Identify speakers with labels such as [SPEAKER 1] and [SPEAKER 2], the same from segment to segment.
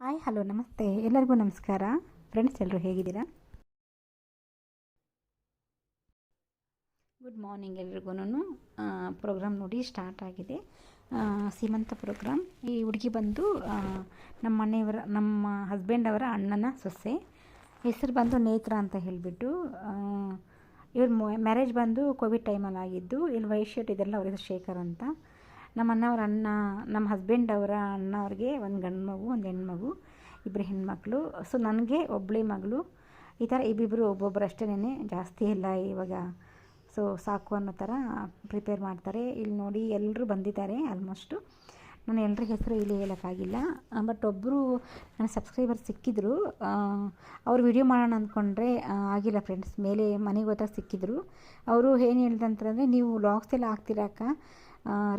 [SPEAKER 1] Hi, hello, ನಮಸ್ತೆ. ಎಲ್ಲರಿಗೂ ನಮಸ್ಕಾರ. ಫ್ರೆಂಡ್ಸ್ ಎಲ್ಲರೂ ಹೇಗಿದ್ದೀರಾ? ಗುಡ್ ಮಾರ್ನಿಂಗ್ ಎಲ್ರಿಗೂ ಪ್ರೋಗ್ರಾಮ್ ನೋಡಿ ಸ್ಟಾರ್ಟ್ ಆಗಿದೆ. ಸೀಮಂತ ಪ್ರೋಗ್ರಾಮ್ ಈ ಹುಡುಗಿ ಬಂದು ನಮ್ಮ ಮನೆಯವರ, ನಮ್ಮ ಹಸ್ಬೆಂಡ್ ಅವರ ಅಣ್ಣನ ಸೊಸೆ. ಹೆಸರು ಬಂದು ನೇತ್ರ ಅಂತ ಹೇಳಿಬಿಟ್ಟು ಇವ್ರ ಮ್ಯಾರೇಜ್ ಬಂದು ಕೋವಿಡ್ ಟೈಮಲ್ಲಿ ಆಗಿದ್ದು ಇಲ್ಲಿ ವೈಶ್ಯಟ್ ಇದೆಲ್ಲ ಅವ್ರ ಹೆಸರು ಶೇಖರ್ ಅಂತ. ನಮ್ಮ ಅಣ್ಣವ್ರ ಅಣ್ಣ, ನಮ್ಮ ಹಸ್ಬೆಂಡ್ ಅವರ ಅಣ್ಣ ಅವ್ರಿಗೆ ಒಂದು ಗಂಡು ಮಗು, ಒಂದು ಹೆಣ್ಮಗು ಇಬ್ಬರು ಹೆಣ್ಮಕ್ಳು ಸೊ ನನಗೆ ಒಬ್ಬಳೇ ಮಗಳು. ಈ ಥರ ಇಬ್ಬಿಬ್ಬರು ಒಬ್ಬೊಬ್ಬರು ಅಷ್ಟೇನೆ ಜಾಸ್ತಿ ಇಲ್ಲ ಇವಾಗ. ಸೊ ಸಾಕು ಅನ್ನೋ ಥರ ಪ್ರಿಪೇರ್ ಮಾಡ್ತಾರೆ. ಇಲ್ಲಿ ನೋಡಿ ಎಲ್ಲರೂ ಬಂದಿದ್ದಾರೆ ಆಲ್ಮೋಸ್ಟು ನಾನು ಎಲ್ಲರ ಹೆಸರು ಇಲ್ಲಿ ಹೇಳೋಕ್ಕಾಗಿಲ್ಲ. ಬಟ್ ಒಬ್ಬರು ನನ್ನ ಸಬ್ಸ್ಕ್ರೈಬರ್ ಸಿಕ್ಕಿದ್ರು. ಅವ್ರು ವಿಡಿಯೋ ಮಾಡೋಣ ಅಂದ್ಕೊಂಡ್ರೆ ಆಗಿಲ್ಲ ಫ್ರೆಂಡ್ಸ್ ಮೇಲೆ ಮನೆಗೆ ಹೋದಾಗ ಸಿಕ್ಕಿದ್ರು. ಅವರು ಏನು ಹೇಳ್ದಂತಂದರೆ, ನೀವು ವ್ಲಾಗ್ಸ್ ಎಲ್ಲ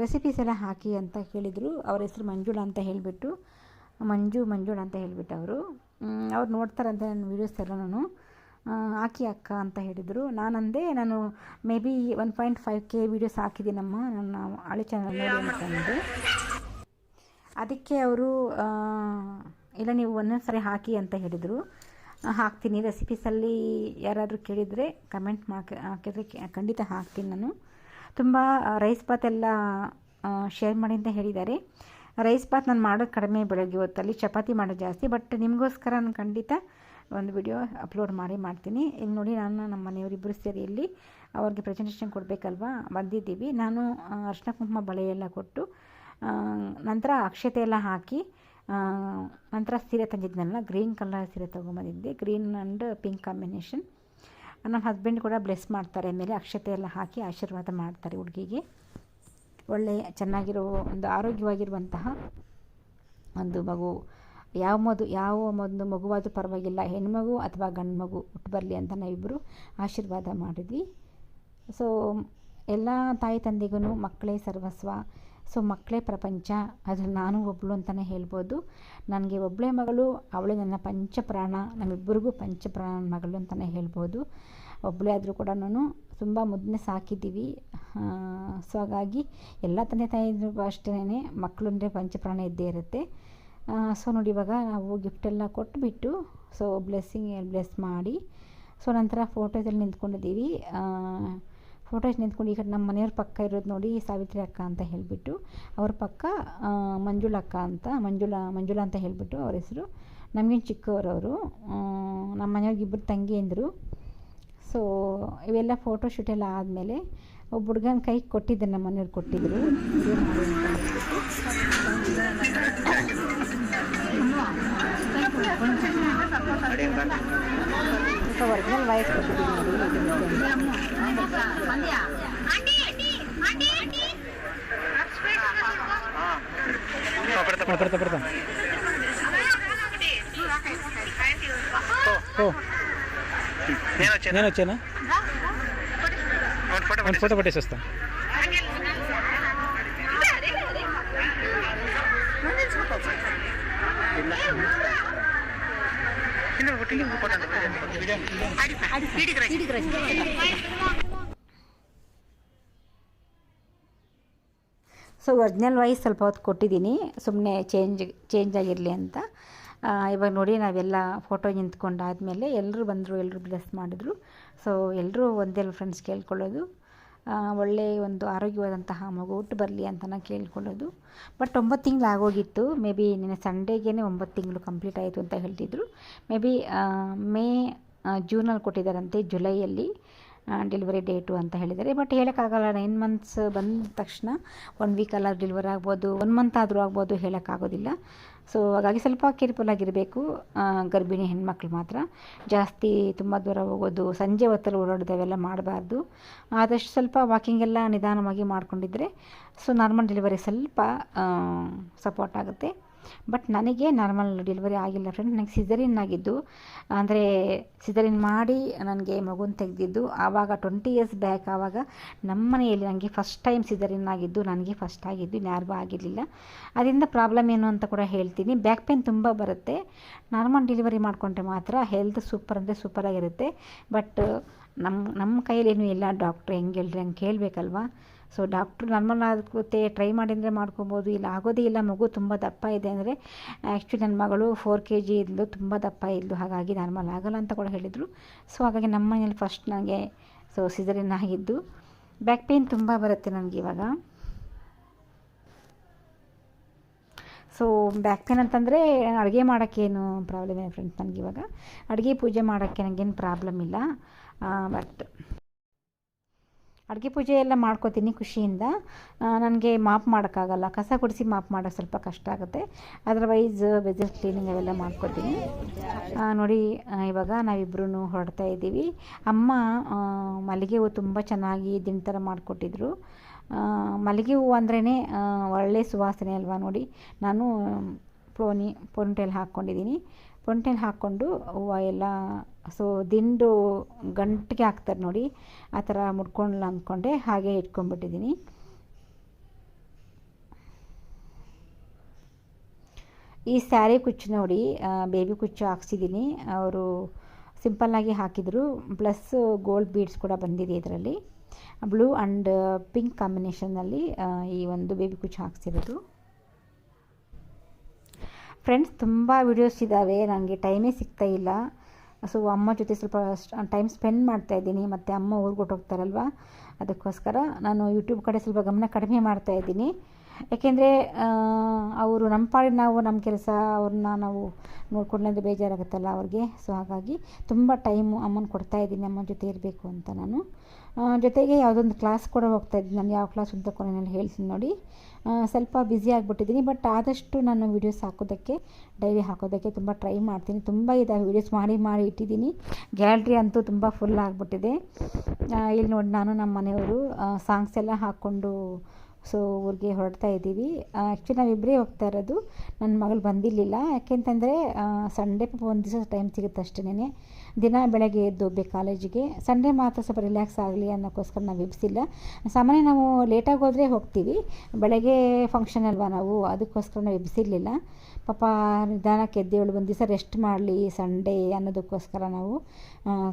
[SPEAKER 1] ರೆಸಿಪೀಸ್ ಎಲ್ಲ ಹಾಕಿ ಅಂತ ಕೇಳಿದರು ಅವ್ರ ಹೆಸರು ಮಂಜುಳ ಅಂತ ಹೇಳಿಬಿಟ್ಟು, ಮಂಜು, ಮಂಜುಳ ಅಂತ ಹೇಳಿಬಿಟ್ಟು ಅವರು. ಅವ್ರು ನೋಡ್ತಾರಂತೆ ನನ್ನ ವೀಡಿಯೋಸ್ ಎಲ್ಲ ನಾನು ಹಾಕಿ ಅಕ್ಕ ಅಂತ ಹೇಳಿದರು. ನಾನಂದೆ ನಾನು maybe one point five K videos ಹಾಕಿದ್ದೀನಮ್ಮ. ನನ್ನ ಹಳೆ ಚಾನಲ್ ಅಂತಂದೆ ಅದಕ್ಕೆ ಅವರು ಇಲ್ಲ ನೀವು ಒಂದೊಂದು ಸರಿ ಹಾಕಿ ಅಂತ ಹೇಳಿದರು. ಹಾಕ್ತೀನಿ. ರೆಸಿಪೀಸಲ್ಲಿ ಯಾರಾದರೂ ಕೇಳಿದರೆ ಕಮೆಂಟ್ ಮಾಕ್, ಹಾಕಿದರೆ ಖಂಡಿತ ಹಾಕ್ತೀನಿ ನಾನು. ತುಂಬ ರೈಸ್ ಬಾತ್ ಎಲ್ಲ ಶೇರ್ ಮಾಡಿ ಅಂತ ಹೇಳಿದ್ದಾರೆ. ರೈಸ್ ಬಾತ್ ನಾನು ಮಾಡೋದು ಕಡಿಮೆ ಬೆಳಗ್ಗೆ ಹೊತ್ತಲ್ಲಿ, ಚಪಾತಿ ಮಾಡೋದು ಜಾಸ್ತಿ ಬಟ್ ನಿಮಗೋಸ್ಕರ ನಾನು ಖಂಡಿತ ಒಂದು ವಿಡಿಯೋ ಅಪ್ಲೋಡ್ ಮಾಡಿ ಮಾಡ್ತೀನಿ. ಇಲ್ಲಿ ನೋಡಿ ನಾನು ನಮ್ಮ ಮನೆಯವರಿಬ್ಬರು ಸೇರಿ ಇಲ್ಲಿ ಅವ್ರಿಗೆ ಪ್ರೆಸೆಂಟೇಷನ್ ಕೊಡಬೇಕಲ್ವಾ? ಬಂದಿದ್ದೀವಿ. ನಾನು ಅರ್ಶಿನ ಕುಂಕುಮ ಬಳೆ ಎಲ್ಲ ಕೊಟ್ಟು ನಂತರ ಅಕ್ಷತೆ ಎಲ್ಲ ಹಾಕಿ ನಂತರ ಸೀರೆ ತಂದಿದ್ನಲ್ಲ ಗ್ರೀನ್ ಕಲರ್ ಸೀರೆ ತೊಗೊಂಬಂದಿದ್ದೆ. ಗ್ರೀನ್ ಆ್ಯಂಡ್ ಪಿಂಕ್ ಕಾಂಬಿನೇಷನ್ ನಮ್ಮ ಹಸ್ಬೆಂಡ್ ಕೂಡ ಬ್ಲೆಸ್ ಮಾಡ್ತಾರೆ. ಮೇಲೆ ಅಕ್ಷತೆ ಎಲ್ಲ ಹಾಕಿ ಆಶೀರ್ವಾದ ಮಾಡ್ತಾರೆ ಹುಡುಗಿಗೆ. ಒಳ್ಳೆಯ ಚೆನ್ನಾಗಿರೋ ಒಂದು ಆರೋಗ್ಯವಾಗಿರುವಂತಹ ಒಂದು ಮಗು. ಯಾವ ಮದು, ಯಾವ ಒಂದು ಮಗುವಾದರೂ ಪರವಾಗಿಲ್ಲ. ಹೆಣ್ಮಗು ಅಥವಾ ಗಂಡು ಮಗು ಹುಟ್ಟು ಬರಲಿ ಅಂತ ನಾವಿಬ್ಬರು ಆಶೀರ್ವಾದ ಮಾಡಿದ್ವಿ. ಸೊ ಎಲ್ಲ ತಾಯಿ ತಂದೆಗೂ ಮಕ್ಕಳೇ ಸರ್ವಸ್ವ. ಸೊ ಮಕ್ಕಳೇ ಪ್ರಪಂಚ, ಅದ್ರಲ್ಲಿ ನಾನು ಒಬ್ಬಳು ಅಂತಲೇ ಹೇಳ್ಬೋದು. ನನಗೆ ಒಬ್ಬಳೇ ಮಗಳು, ಅವಳೇ ನನ್ನ ಪಂಚಪ್ರಾಣ, ನಮ್ಮಿಬ್ಬರಿಗೂ ಪಂಚಪ್ರಾಣ ಮಗಳು ಅಂತಲೇ ಹೇಳ್ಬೋದು. ಒಬ್ಬಳೇ ಆದರೂ ಕೂಡ ನಾನು ತುಂಬ ಮುದ್ದನೆ ಸಾಕಿದ್ದೀವಿ. ಸೊ ಹಾಗಾಗಿ ಎಲ್ಲ ತಂದೆ ತಾಯಿಗೂ ಅಷ್ಟೇ ಮಕ್ಕಳು ಅಂದರೆ ಪಂಚಪ್ರಾಣ ಇದ್ದೇ ಇರುತ್ತೆ. ಸೊ ನೋಡಿ ಇವಾಗ ನಾವು ಗಿಫ್ಟೆಲ್ಲ ಕೊಟ್ಬಿಟ್ಟು, ಸೊ ಬ್ಲೆಸ್ಸಿಂಗ್ ಬ್ಲೆಸ್ ಮಾಡಿ, ಸೊ ನಂತರ ಫೋಟೋದಲ್ಲಿ ನಿಂತ್ಕೊಂಡಿದ್ದೀವಿ. ಫೋಟೋಸ್ ನಿಂತ್ಕೊಂಡು ಈಗ ನಮ್ಮ ಮನೆಯವ್ರ ಪಕ್ಕ ಇರೋದು ನೋಡಿ ಸಾವಿತ್ರಿ ಅಕ್ಕ ಅಂತ ಹೇಳಿಬಿಟ್ಟು ಅವ್ರ ಪಕ್ಕ ಮಂಜುಳ ಅಕ್ಕ ಅಂತ, ಮಂಜುಳ ಮಂಜುಳ ಅಂತ ಹೇಳಿಬಿಟ್ಟು ಅವ್ರ ಹೆಸರು. ನಮಗೇನು ಚಿಕ್ಕವರವರು ನಮ್ಮ ಮನೆಯವ್ರಿಗೆ ಇಬ್ಬರು ತಂಗಿಯಂದರು ಸೊ ಇವೆಲ್ಲ ಫೋಟೋ ಶೂಟ್ ಎಲ್ಲ ಆದಮೇಲೆ ಒಬ್ಬ ಹುಡುಗನ ಕೈ ಕೊಟ್ಟಿದ್ದೆ ನಮ್ಮ ಮನೆಯವ್ರು ಕೊಟ್ಟಿದ್ದರು
[SPEAKER 2] యొక్క ఒరిజినల్ వయసు
[SPEAKER 3] నేను వచ్చానా? ఫోటో పట్టేసేస్తాను Thank you.
[SPEAKER 1] ಸೊ ಒರಿಜಿನಲ್ ವೈಸ್ ಸ್ವಲ್ಪ ಹೊತ್ತು ಕೊಟ್ಟಿದ್ದೀನಿ. ಸುಮ್ಮನೆ ಚೇಂಜ್ ಚೇಂಜ್ ಆಗಿರಲಿ ಅಂತ. ಇವಾಗ ನೋಡಿ ನಾವೆಲ್ಲ ಫೋಟೋ ನಿಂತ್ಕೊಂಡಾದಮೇಲೆ ಎಲ್ಲರೂ ಬಂದರು ಎಲ್ಲರೂ ಬ್ಲೆಸ್ ಮಾಡಿದ್ರು. ಸೊ ಎಲ್ಲರೂ ಒಂದೇ ಫ್ರೆಂಡ್ಸ್ ಕೇಳ್ಕೊಳ್ಳೋದು. ಆ, ಒಳ್ಳೆ ಒಂದು ಆರೋಗ್ಯವಾದಂತಹ ಮಗು ಹುಟ್ಟು ಬರಲಿ ಅಂತ ನಾನು ಕೇಳ್ಕೊಳ್ಳೋದು. ಬಟ್ ಒಂಬತ್ತು ತಿಂಗಳು ಆಗೋಗಿತ್ತು. ಮೇ ಬಿ ನಿನ್ನೆ ಸಂಡೇಗೇ ಒಂಬತ್ತು ತಿಂಗಳು ಕಂಪ್ಲೀಟ್ ಆಯಿತು ಅಂತ ಹೇಳ್ತಿದ್ರು. ಮೇ ಬಿ ಮೇ ಜೂನಲ್ಲಿ ಕೊಟ್ಟಿದ್ದಾರಂತೆ ಜುಲೈಯಲ್ಲಿ ಡೆಲಿವರಿ ಡೇಟು ಅಂತ ಹೇಳಿದ್ದಾರೆ. ಬಟ್ ಹೇಳೋಕ್ಕಾಗಲ್ಲ. ನೈನ್ ಮಂತ್ಸ್ ಬಂದ ತಕ್ಷಣ ಒನ್ ವೀಕಲ್ಲಾದ್ರೂ ಡೆಲಿವರಿ ಆಗ್ಬೋದು ಒನ್ ಮಂತ್ ಆದರೂ ಆಗ್ಬೋದು ಹೇಳೋಕ್ಕಾಗೋದಿಲ್ಲ. ಸೊ ಹಾಗಾಗಿ ಸ್ವಲ್ಪ ಕೇರ್ಫುಲ್ ಆಗಿರಬೇಕು. ಗರ್ಭಿಣಿ ಹೆಣ್ಮಕ್ಳು ಮಾತ್ರ. ಜಾಸ್ತಿ ತುಂಬ ದೂರ ಹೋಗೋದು, ಸಂಜೆ ಹೊತ್ತಲ್ಲಿ ಓಡಾಡೋದು ಅವೆಲ್ಲ ಮಾಡಬಾರ್ದು. ಆದಷ್ಟು ಸ್ವಲ್ಪ ವಾಕಿಂಗ್ ಎಲ್ಲ ನಿಧಾನವಾಗಿ ಮಾಡಿಕೊಂಡಿದ್ರೆ ಸೊ ನಾರ್ಮಲ್ ಡೆಲಿವರಿ ಸ್ವಲ್ಪ ಸಪೋರ್ಟ್ ಆಗುತ್ತೆ. ಬಟ್ ನನಗೆ ನಾರ್ಮಲ್ ಡೆಲಿವರಿ ಆಗಿಲ್ಲ ಫ್ರೆಂಡ್ ನನಗೆ ಸಿಸರಿನ್ ಆಗಿದ್ದು, ಅಂದರೆ ಸಿಸರಿನ್ ಮಾಡಿ ನನಗೆ ಮಗುನ ತೆಗೆದಿದ್ದು, ಆವಾಗ ಟ್ವೆಂಟಿ ಇಯರ್ಸ್ ಬ್ಯಾಕ್ ಆವಾಗ ನಮ್ಮ ಮನೆಯಲ್ಲಿ ನನಗೆ ಫಸ್ಟ್ ಟೈಮ್ ಸಿಸರಿನ್ ಆಗಿದ್ದು, ನನಗೆ ಫಸ್ಟ್ ಆಗಿದ್ದು ಇನ್ಯಾರಿಗೂ ಆಗಿರಲಿಲ್ಲ. ಅದರಿಂದ ಪ್ರಾಬ್ಲಮ್ ಏನು ಅಂತ ಕೂಡ ಹೇಳ್ತೀನಿ. ಬ್ಯಾಕ್ ಪೇನ್ ತುಂಬ ಬರುತ್ತೆ. ನಾರ್ಮಲ್ ಡೆಲಿವರಿ ಮಾಡಿಕೊಂಡ್ರೆ ಮಾತ್ರ ಹೆಲ್ತ್ ಸೂಪರ್ ಅಂದರೆ ಸೂಪರಾಗಿರುತ್ತೆ ಬಟ್ ನಮ್ಮ ನಮ್ಮ ಕೈಯಲ್ಲೇನು ಇಲ್ಲ ಡಾಕ್ಟ್ರ್ ಹೆಂಗೆ ಹೇಳ್ರಿ ಹಂಗೆ ಕೇಳಬೇಕಲ್ವಾ? ಸೊ ಡಾಕ್ಟ್ರು ನಾರ್ಮಲ್ ಆಗುತ್ತೆ ಟ್ರೈ ಮಾಡಿದರೆ ಮಾಡ್ಕೊಬೋದು. ಇಲ್ಲ ಆಗೋದೇ ಇಲ್ಲ, ಮಗು ತುಂಬ ದಪ್ಪ ಇದೆ ಅಂದರೆ ಆ್ಯಕ್ಚುಲಿ ನನ್ನ ಮಗಳು ಫೋರ್ ಕೆ ಜಿ ಇದ್ಲು ತುಂಬ ದಪ್ಪ ಇದ್ಲು. ಹಾಗಾಗಿ ನಾರ್ಮಲ್ ಆಗಲ್ಲ ಅಂತ ಕೂಡ ಹೇಳಿದರು. ಸೊ ಹಾಗಾಗಿ ನಮ್ಮ ಮನೇಲಿ ಫಸ್ಟ್ ನನಗೆ ಸೊ ಸಿಸರಿನ್ ಆಗಿದ್ದು. ಬ್ಯಾಕ್ ಪೇಯ್ನ್ ತುಂಬ ಬರುತ್ತೆ ನನಗೆ ಇವಾಗ. ಸೊ ಬ್ಯಾಕ್ ಪೇನ್ ಅಂತಂದರೆ ಅಡುಗೆ ಮಾಡೋಕ್ಕೇನು ಪ್ರಾಬ್ಲಮ್ ಇದೆ ಫ್ರೆಂಡ್ಸ್ ನನಗಿವಾಗ ಅಡುಗೆ ಪೂಜೆ ಮಾಡೋಕ್ಕೆ ನನಗೇನು ಪ್ರಾಬ್ಲಮ್ ಇಲ್ಲ. ಬಟ್ ಅಡುಗೆ ಪೂಜೆ ಎಲ್ಲ ಮಾಡ್ಕೋತೀನಿ ಖುಷಿಯಿಂದ. ನನಗೆ ಮಾಪ್ ಮಾಡೋಕ್ಕಾಗಲ್ಲ. ಕಸ ಗುಡಿಸಿ ಮಾಪ್ ಮಾಡೋಕ್ಕೆ ಸ್ವಲ್ಪ ಕಷ್ಟ ಆಗುತ್ತೆ. ಅದರ್ವೈಸ್ ವೆಜಲ್ ಕ್ಲೀನಿಂಗ್ ಅವೆಲ್ಲ ಮಾಡ್ಕೋತೀನಿ. ನೋಡಿ ಇವಾಗ ನಾವಿಬ್ಬರೂ ಹೊರಡ್ತಾ ಇದ್ದೀವಿ. ಅಮ್ಮ ಮಲ್ಲಿಗೆ ಹೂವು ತುಂಬ ಚೆನ್ನಾಗಿ ದಿಂಡು ಥರ ಮಾಡಿಕೊಟ್ಟಿದ್ರು. ಮಲ್ಲಿಗೆ ಹೂವು ಅಂದ್ರೇ ಒಳ್ಳೆ ಸುವಾಸನೆ ಅಲ್ವಾ ನೋಡಿ. ನಾನು ಪೋನಿ, ಪೊಂಟೆಲ್ ಹಾಕ್ಕೊಂಡಿದ್ದೀನಿ ಪೊಂಟೆಲ್ ಹಾಕ್ಕೊಂಡು ಹೂವು ಎಲ್ಲ ಸೊ ದಿಂಡು ಗಂಟಿಗೆ ಹಾಕ್ತಾರೆ ನೋಡಿ. ಆ ಥರ ಮುಡ್ಕೊಳ್ಳ ಅಂದ್ಕೊಂಡೆ, ಹಾಗೆ ಇಟ್ಕೊಂಡ್ಬಿಟ್ಟಿದ್ದೀನಿ. ಈ ಸ್ಯಾರಿ ಕುಚ್ಚು ನೋಡಿ ಬೇಬಿ ಕುಚ್ಚು ಹಾಕ್ಸಿದ್ದೀನಿ. ಅವರು ಸಿಂಪಲ್ಲಾಗಿ ಹಾಕಿದರು. ಪ್ಲಸ್ ಗೋಲ್ಡ್ ಬೀಡ್ಸ್ ಕೂಡ ಬಂದಿದೆ ಇದರಲ್ಲಿ. ಬ್ಲೂ ಆ್ಯಂಡ್ ಪಿಂಕ್ ಕಾಂಬಿನೇಷನ್ನಲ್ಲಿ ಈ ಒಂದು ಬೇಬಿ ಕುಚ್ಚು ಹಾಕ್ಸಿರೋದು. ಫ್ರೆಂಡ್ಸ್, ತುಂಬ ವಿಡಿಯೋಸ್ ಇದ್ದಾವೆ ನನಗೆ ಟೈಮೇ ಸಿಗ್ತಾ ಇಲ್ಲ. ಸೊ ಅಮ್ಮ ಜೊತೆ ಸ್ವಲ್ಪ ಟೈಮ್ ಸ್ಪೆಂಡ್ ಮಾಡ್ತಾ ಇದ್ದೀನಿ. ಮತ್ತು ಅಮ್ಮ ಊರಿಗೆ ಹೋಗ್ತಾರಲ್ವಾ? ಅದಕ್ಕೋಸ್ಕರ ನಾನು ಯೂಟ್ಯೂಬ್ ಕಡೆ ಸ್ವಲ್ಪ ಗಮನ ಕಡಿಮೆ ಮಾಡ್ತಾ ಇದ್ದೀನಿ. ಯಾಕೆಂದರೆ ಅವರು ನಮ್ಮ ಪಾಡಿ ನಾವು ನಮ್ಮ ಕೆಲಸ ಅವ್ರನ್ನ ನಾವು ನೋಡ್ಕೊಂಡ್ರೆ ಬೇಜಾರಾಗುತ್ತಲ್ಲ ಅವ್ರಿಗೆ. ಸೊ ಹಾಗಾಗಿ ತುಂಬ ಟೈಮು ಅಮ್ಮನ ಕೊಡ್ತಾ ಇದ್ದೀನಿ. ಅಮ್ಮನ ಜೊತೆ ಇರಬೇಕು ಅಂತ ನಾನು. ಜೊತೆಗೆ ಯಾವುದೊಂದು ಕ್ಲಾಸ್ ಕೂಡ ಹೋಗ್ತಾ ಇದ್ದೀನಿ ನಾನು ಯಾವ ಕ್ಲಾಸ್ ಅಂತ ನಾನು ಹೇಳ್ತೀನಿ ನೋಡಿ. ಸ್ವಲ್ಪ ಬ್ಯುಸಿ ಆಗಿಬಿಟ್ಟಿದ್ದೀನಿ ಬಟ್ ಆದಷ್ಟು ನಾನು ವೀಡಿಯೋಸ್ ಹಾಕೋದಕ್ಕೆ ಡೈಲಿ ಹಾಕೋದಕ್ಕೆ ತುಂಬ ಟ್ರೈ ಮಾಡ್ತೀನಿ. ತುಂಬ ಇದೆ ವೀಡಿಯೋಸ್ ಮಾಡಿ ಮಾಡಿ ಇಟ್ಟಿದ್ದೀನಿ. ಗ್ಯಾಲ್ರಿ ಅಂತೂ ತುಂಬ ಫುಲ್ ಆಗಿಬಿಟ್ಟಿದೆ. ಇಲ್ಲಿ ನೋಡಿ ನಾನು ನಮ್ಮ ಮನೆಯವರು ಸಾಂಗ್ಸ್ ಎಲ್ಲ ಹಾಕ್ಕೊಂಡು ಸೊ ಊರಿಗೆ ಹೊರಡ್ತಾ ಇದ್ದೀವಿ. ಆ್ಯಕ್ಚುಲಿ ನಾವಿಬ್ಬರೇ ಹೋಗ್ತಾ ಇರೋದು. ನನ್ನ ಮಗಳು ಬಂದಿರಲಿಲ್ಲ. ಯಾಕೆಂತಂದರೆ ಸಂಡೇ ಒಂದು ದಿವಸ ಟೈಮ್ ಸಿಗುತ್ತೆ ಅಷ್ಟೇ ದಿನ ಬೆಳಗ್ಗೆ ಎದ್ದು ಹೋಗ್ಬೇಕು ಕಾಲೇಜಿಗೆ, ಸಂಡೇ ಮಾತ್ರ ಸ್ವಲ್ಪ ರಿಲ್ಯಾಕ್ಸ್ ಆಗಲಿ ಅನ್ನೋಕ್ಕೋಸ್ಕರ ನಾವು ಎಬ್ಸಿಲ್ಲ ಸಾಮಾನ್ಯ ನಾವು ಲೇಟಾಗಿ ಹೋದರೆ ಹೋಗ್ತೀವಿ. ಬೆಳಗ್ಗೆ ಫಂಕ್ಷನ್ ಅಲ್ವಾ ನಾವು, ಅದಕ್ಕೋಸ್ಕರ ನಾವು ಎಬ್ಸಿರಲಿಲ್ಲ ಪಾಪ ನಿಧಾನಕ್ಕೆ ಎದ್ದೇಳು ಒಂದು ದಿವಸ ರೆಸ್ಟ್ ಮಾಡಲಿ ಸಂಡೇ ಅನ್ನೋದಕ್ಕೋಸ್ಕರ ನಾವು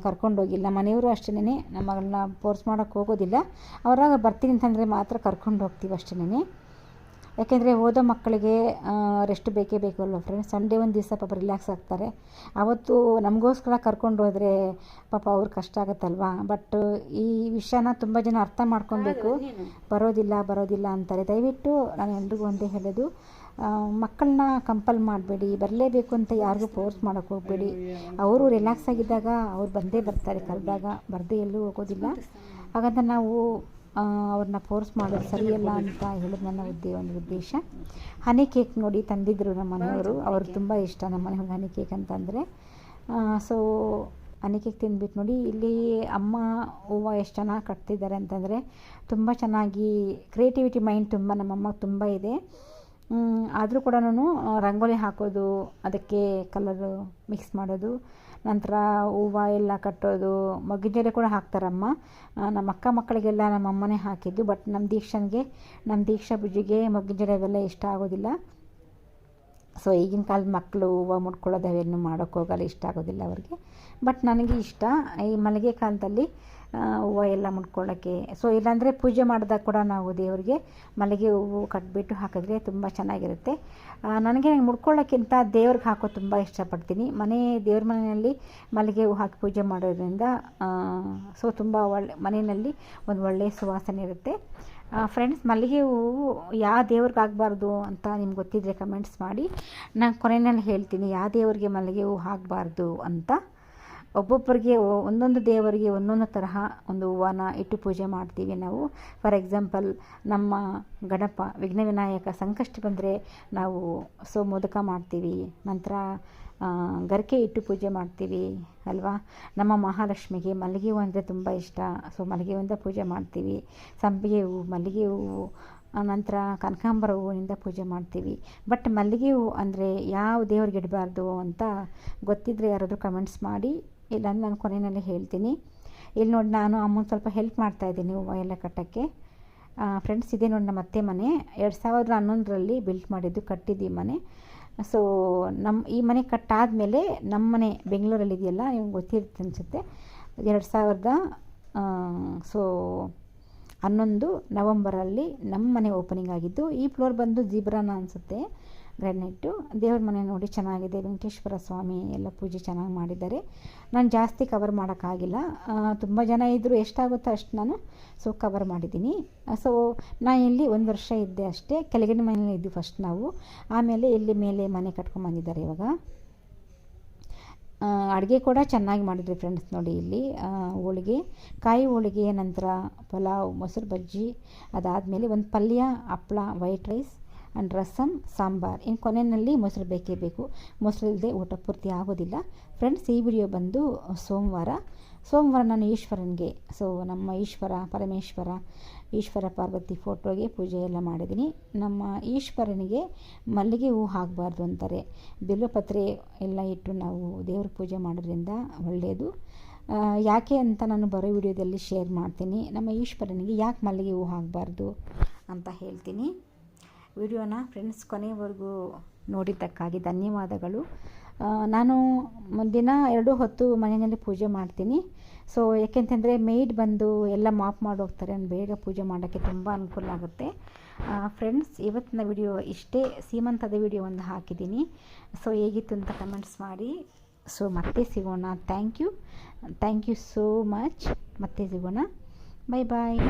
[SPEAKER 1] ಕರ್ಕೊಂಡೋಗಿಲ್ಲ ಮನೆಯವರು ಅಷ್ಟೇ ನಮ್ಮ ಮಗಳನ್ನ ಫೋರ್ಸ್ ಮಾಡೋಕ್ಕೆ ಹೋಗೋದಿಲ್ಲ. ಅವರಾಗ ಬರ್ತೀನಿ ಅಂತಂದರೆ ಮಾತ್ರ ಕರ್ಕೊಂಡು ಹೋಗ್ತೀವಿ ಅಷ್ಟೇ ಯಾಕೆಂದರೆ ಓದೋ ಮಕ್ಕಳಿಗೆ ರೆಸ್ಟ್ ಬೇಕೇ ಬೇಕು ಅಲ್ವ ಫ್ರೆಂಡ್ಸ್ ಸಂಡೇ ಒಂದು ದಿವಸ ಪಾಪ ರಿಲ್ಯಾಕ್ಸ್ ಆಗ್ತಾರೆ. ಅವತ್ತು ನಮಗೋಸ್ಕರ ಕರ್ಕೊಂಡು ಹೋದರೆ ಪಾಪ ಅವ್ರಿಗೆ ಕಷ್ಟ ಆಗುತ್ತಲ್ವಾ? ಬಟ್ ಈ ವಿಷಯನ ತುಂಬ ಜನ ಅರ್ಥ ಮಾಡ್ಕೊಬೇಕು. ಬರೋದಿಲ್ಲ ಬರೋದಿಲ್ಲ ಅಂತಾರೆ. ದಯವಿಟ್ಟು ನಾನು ಎಲ್ರಿಗೂ ಒಂದೇ ಹೇಳೋದು ಮಕ್ಕಳನ್ನ ಕಂಪಲ್ ಮಾಡಬೇಡಿ. ಬರಲೇಬೇಕು ಅಂತ ಯಾರಿಗೂ ಫೋರ್ಸ್ ಮಾಡೋಕ್ಕೆ ಹೋಗಬೇಡಿ. ಅವರು ರಿಲ್ಯಾಕ್ಸ್ ಆಗಿದ್ದಾಗ ಅವ್ರು ಬಂದೇ ಬರ್ತಾರೆ ಕರೆದಾಗ. ಬರದೇ ಎಲ್ಲೂ ಹೋಗೋದಿಲ್ಲ. ಹಾಗಂತ ನಾವು ಅವ್ರನ್ನ ಫೋರ್ಸ್ ಮಾಡೋದು ಸರಿಯಲ್ಲ ಅಂತ ಹೇಳೋದು ನನ್ನ ಉದ್ದೇ ಒಂದು ಉದ್ದೇಶ. ಹನಿ ಕೇಕ್ ನೋಡಿ ತಂದಿದ್ದರು ನಮ್ಮ ಮನೆಯವರು. ಅವ್ರಿಗೆ ತುಂಬ ಇಷ್ಟ ನಮ್ಮ ಮನೆಯವ್ರಿಗೆ ಹನಿ ಕೇಕ್ ಅಂತಂದರೆ. ಸೊ ಹನಿ ಕೇಕ್ ತಿಂದ್ಬಿಟ್ಟು ನೋಡಿ ಇಲ್ಲಿ ಅಮ್ಮ ಹೂವ ಎಷ್ಟು ಚೆನ್ನಾಗಿ ಕಟ್ತಿದ್ದಾರೆ ಅಂತಂದರೆ ತುಂಬ ಚೆನ್ನಾಗಿ ಕ್ರಿಯೇಟಿವಿಟಿ ಮೈಂಡ್ ತುಂಬ ನಮ್ಮಮ್ಮಗೆ ತುಂಬ ಇದೆ. ಆದರೂ ಕೂಡ ನಾನು ರಂಗೋಲಿ ಹಾಕೋದು, ಅದಕ್ಕೆ ಕಲರು ಮಿಕ್ಸ್ ಮಾಡೋದು, ನಂತರ ಹೂವು ಎಲ್ಲ ಕಟ್ಟೋದು ಮಗ್ಗಿನ ಕೂಡ ಹಾಕ್ತಾರಮ್ಮ. ನಮ್ಮ ಅಕ್ಕ ಮಕ್ಕಳಿಗೆಲ್ಲ ನಮ್ಮ ಅಮ್ಮನೇ ಹಾಕಿದ್ದು ಬಟ್ ನಮ್ಮ ದೀಕ್ಷನ್ಗೆ ನಮ್ಮ ದೀಕ್ಷಾ ಬುಜ್ಜಿಗೆ ಮಗ್ಗಿನ ಅವೆಲ್ಲ ಇಷ್ಟ ಆಗೋದಿಲ್ಲ. ಸೊ ಈಗಿನ ಕಾಲದ ಮಕ್ಕಳು ಹೂವು ಮುಡ್ಕೊಳ್ಳೋದು ಅವೇನು ಮಾಡೋಕ್ಕೋಗಲ್ಲ ಇಷ್ಟ ಆಗೋದಿಲ್ಲ ಅವ್ರಿಗೆ. ಬಟ್ ನನಗೆ ಇಷ್ಟ, ಈ ಮಲ್ಲಿಗೆ ಕಾಲದಲ್ಲಿ ಹೂವು ಎಲ್ಲ ಮುಡ್ಕೊಳ್ಳೋಕ್ಕೆ ಸೊ ಇಲ್ಲಾಂದರೆ ಪೂಜೆ ಮಾಡಿದಾಗ ಕೂಡ ನಾವು ದೇವರಿಗೆ ಮಲ್ಲಿಗೆ ಹೂವು ಕಟ್ಬಿಟ್ಟು ಹಾಕಿದ್ರೆ ತುಂಬ ಚೆನ್ನಾಗಿರುತ್ತೆ. ನನಗೆ ಮುಡ್ಕೊಳ್ಳೋಕ್ಕಿಂತ ದೇವ್ರಿಗೆ ಹಾಕೋ ತುಂಬ ಇಷ್ಟಪಡ್ತೀನಿ. ಮನೆ, ದೇವ್ರ ಮನೆಯಲ್ಲಿ ಮಲ್ಲಿಗೆ ಹೂವು ಹಾಕಿ ಪೂಜೆ ಮಾಡೋದ್ರಿಂದ ಸೊ ತುಂಬ ಒಳ್ಳೆ ಮನೆಯಲ್ಲಿ ಒಂದು ಒಳ್ಳೆಯ ಸುವಾಸನೆ ಇರುತ್ತೆ. ಫ್ರೆಂಡ್ಸ್ ಮಲ್ಲಿಗೆ ಹೂವು ಯಾವ ದೇವ್ರಿಗೆ ಆಗಬಾರ್ದು ಅಂತ ನಿಮ್ಗೆ ಗೊತ್ತಿದ್ರೆ ಕಮೆಂಟ್ಸ್ ಮಾಡಿ. ನಾನು ಕೊನೆಯಲ್ಲಿ ಹೇಳ್ತೀನಿ, ಯಾವ ದೇವರಿಗೆ ಮಲ್ಲಿಗೆ ಹೂವು ಆಗಬಾರ್ದು ಅಂತ. ಒಬ್ಬೊಬ್ಬರಿಗೆ ಒಂದೊಂದು ದೇವರಿಗೆ ಒಂದೊಂದು ತರಹ ಒಂದು ಹೂವನ ಇಟ್ಟು ಪೂಜೆ ಮಾಡ್ತೀವಿ ನಾವು. ಫಾರ್ ಎಕ್ಸಾಂಪಲ್ ನಮ್ಮ ಗಣಪ ವಿಘ್ನ ವಿನಾಯಕ ಸಂಕಷ್ಟ ಬಂದರೆ ನಾವು ಸೊ ಮೋದಕ ಮಾಡ್ತೀವಿ. ನಂತರ ಗರಿಕೆ ಇಟ್ಟು ಪೂಜೆ ಮಾಡ್ತೀವಿ, ಅಲ್ವಾ? ನಮ್ಮ ಮಹಾಲಕ್ಷ್ಮಿಗೆ ಮಲ್ಲಿಗೆ ಹೂವು ಅಂದರೆ ತುಂಬ ಇಷ್ಟ. ಸೊ ಮಲ್ಲಿಗೆ ಹೂವಿಂದ ಪೂಜೆ ಮಾಡ್ತೀವಿ. ಸಂಪಿಗೆ ಹೂವು ಮಲ್ಲಿಗೆ ಹೂವು ನಂತರ ಕನಕಾಂಬರ ಹೂವಿನಿಂದ ಪೂಜೆ ಮಾಡ್ತೀವಿ. ಬಟ್ ಮಲ್ಲಿಗೆ ಹೂವು ಅಂದರೆ ಯಾವ ದೇವ್ರಿಗೆ ಇಡಬಾರ್ದು ಅಂತ ಗೊತ್ತಿದ್ದರೆ ಯಾರಾದರೂ ಕಮೆಂಟ್ಸ್ ಮಾಡಿ ಇಲ್ಲಾಂದ್ರೆ ನಾನು ಕೊನೆಯಲ್ಲಿ ಹೇಳ್ತೀನಿ. ಇಲ್ಲಿ ನೋಡಿ ನಾನು ಅಮ್ಮನ ಸ್ವಲ್ಪ ಹೆಲ್ಪ್ ಮಾಡ್ತಾ ಹೂವು ಎಲ್ಲ ಕಟ್ಟೋಕ್ಕೆ. ಫ್ರೆಂಡ್ಸ್ ಇದೆ ನೋಡಿ ನಮ್ಮ ಅತ್ತೆ ಮನೆ. ಎರಡು ಸಾವಿರದ ಹನ್ನೊಂದರಲ್ಲಿ ಬಿಲ್ಟ್ ಮಾಡಿದ್ದು, ಕಟ್ಟಿದ್ದು ಈ ಮನೆ. ಸೊ ನಮ್ಮ ಈ ಮನೆ ಕಟ್ಟಾದಮೇಲೆ ನಮ್ಮ ಮನೆ ಬೆಂಗಳೂರಲ್ಲಿ ಇದೆಯಲ್ಲ, ನಿಮ್ಗೆ ಗೊತ್ತಿರುತ್ತೆ ಅನಿಸುತ್ತೆ. ಎರಡು ಸಾವಿರದ ಸೊ ಹನ್ನೊಂದು ನವಂಬರಲ್ಲಿ ನಮ್ಮ ಮನೆ ಓಪನಿಂಗ್ ಆಗಿದ್ದು, ಈ ಫ್ಲೋರ್ ಬಂದು ಜೀಬ್ರಾನ ಅನಿಸುತ್ತೆ. ಗ್ರಾನೈಟು. ದೇವ್ರ ಮನೆ ನೋಡಿ ಚೆನ್ನಾಗಿದೆ. ವೆಂಕಟೇಶ್ವರ ಸ್ವಾಮಿ ಎಲ್ಲ ಪೂಜೆ ಚೆನ್ನಾಗಿ ಮಾಡಿದ್ದಾರೆ. ನಾನು ಜಾಸ್ತಿ ಕವರ್ ಮಾಡೋಕ್ಕಾಗಿಲ್ಲ. ತುಂಬ ಜನ ಇದ್ದರು ಎಷ್ಟಾಗುತ್ತೋ ಅಷ್ಟು ನಾನು ಸೊ ಕವರ್ ಮಾಡಿದ್ದೀನಿ. ಸೊ ನಾನು ಇಲ್ಲಿ ಒಂದು ವರ್ಷ ಇದ್ದೆ ಅಷ್ಟೇ. ಕೆಳಗಿನ ಮನೇಲಿ ಇದ್ವಿ ಫಸ್ಟ್ ನಾವು. ಆಮೇಲೆ ಇಲ್ಲಿ ಮೇಲೆ ಮನೆ ಕಟ್ಕೊಂಡ್ಬಂದಿದ್ದಾರೆ ಇವಾಗ. ಅಡುಗೆ ಕೂಡ ಚೆನ್ನಾಗಿ ಮಾಡಿದ್ರಿ ಫ್ರೆಂಡ್ಸ್ ನೋಡಿ ಇಲ್ಲಿ. ಹೋಳಿಗೆ. ಕಾಯಿ ಹೋಳಿಗೆ ನಂತರ ಪಲಾವ್, ಮೊಸರು ಬಜ್ಜಿ, ಅದಾದಮೇಲೆ ಒಂದು ಪಲ್ಯ, ಹಪ್ಳ white rice and rasam sambar ಇನ್ನು ಕೊನೆಯಲ್ಲಿ ಮೊಸರು ಬೇಕೇ ಬೇಕು ಮೊಸರು ಇಲ್ಲದೆ ಊಟ ಪೂರ್ತಿ ಆಗೋದಿಲ್ಲ. ಫ್ರೆಂಡ್ಸ್ ಈ ವಿಡಿಯೋ ಬಂದು ಸೋಮವಾರ. ಸೋಮವಾರ ನಾನು ಈಶ್ವರನಿಗೆ ಸೊ ನಮ್ಮ ಈಶ್ವರ, ಪರಮೇಶ್ವರ, ಈಶ್ವರ ಪಾರ್ವತಿ ಫೋಟೋಗೆ ಪೂಜೆ ಎಲ್ಲ ಮಾಡಿದ್ದೀನಿ. ನಮ್ಮ ಈಶ್ವರನಿಗೆ ಮಲ್ಲಿಗೆ ಹೂ ಹಾಕಬಾರ್ದು ಅಂತಾರೆ. ಬಿಲ್ವಪತ್ರೆ ಎಲ್ಲ ಇಟ್ಟು ನಾವು ದೇವ್ರ ಪೂಜೆ ಮಾಡೋದ್ರಿಂದ ಒಳ್ಳೆಯದು. ಯಾಕೆ ಅಂತ ನಾನು ಬರೋ ವಿಡಿಯೋದಲ್ಲಿ ಶೇರ್ ಮಾಡ್ತೀನಿ. ನಮ್ಮ ಈಶ್ವರನಿಗೆ ಯಾಕೆ ಮಲ್ಲಿಗೆ ಹೂ ಹಾಕಬಾರ್ದು ಅಂತ ಹೇಳ್ತೀನಿ. ವಿಡಿಯೋನ ಫ್ರೆಂಡ್ಸ್ ಕೊನೆಯವರೆಗೂ ನೋಡಿದ್ದಕ್ಕಾಗಿ ಧನ್ಯವಾದಗಳು. ನಾನು ದಿನ ಎರಡು ಹೊತ್ತು ಮನೆಯಲ್ಲಿ ಪೂಜೆ ಮಾಡ್ತೀನಿ. ಸೊ ಏಕೆಂತಂದರೆ ಮೇಯ್ಡ್ ಬಂದು ಎಲ್ಲ ಮಾಪ್ ಮಾಡಿ ಹೋಗ್ತಾರೆ, ನಾನು ಬೇಗ ಪೂಜೆ ಮಾಡೋಕ್ಕೆ ತುಂಬ ಅನುಕೂಲ ಆಗುತ್ತೆ. ಫ್ರೆಂಡ್ಸ್ ಇವತ್ತಿನ ವಿಡಿಯೋ ಇಷ್ಟೇ, ಸೀಮಂತದ ವಿಡಿಯೋ ಒಂದು ಹಾಕಿದ್ದೀನಿ. ಸೊ ಹೇಗಿತ್ತು ಅಂತ ಕಮೆಂಟ್ಸ್ ಮಾಡಿ. ಸೊ ಮತ್ತೆ ಸಿಗೋಣ. Thank you thank you so much ಮತ್ತೆ ಸಿಗೋಣ. Bye bye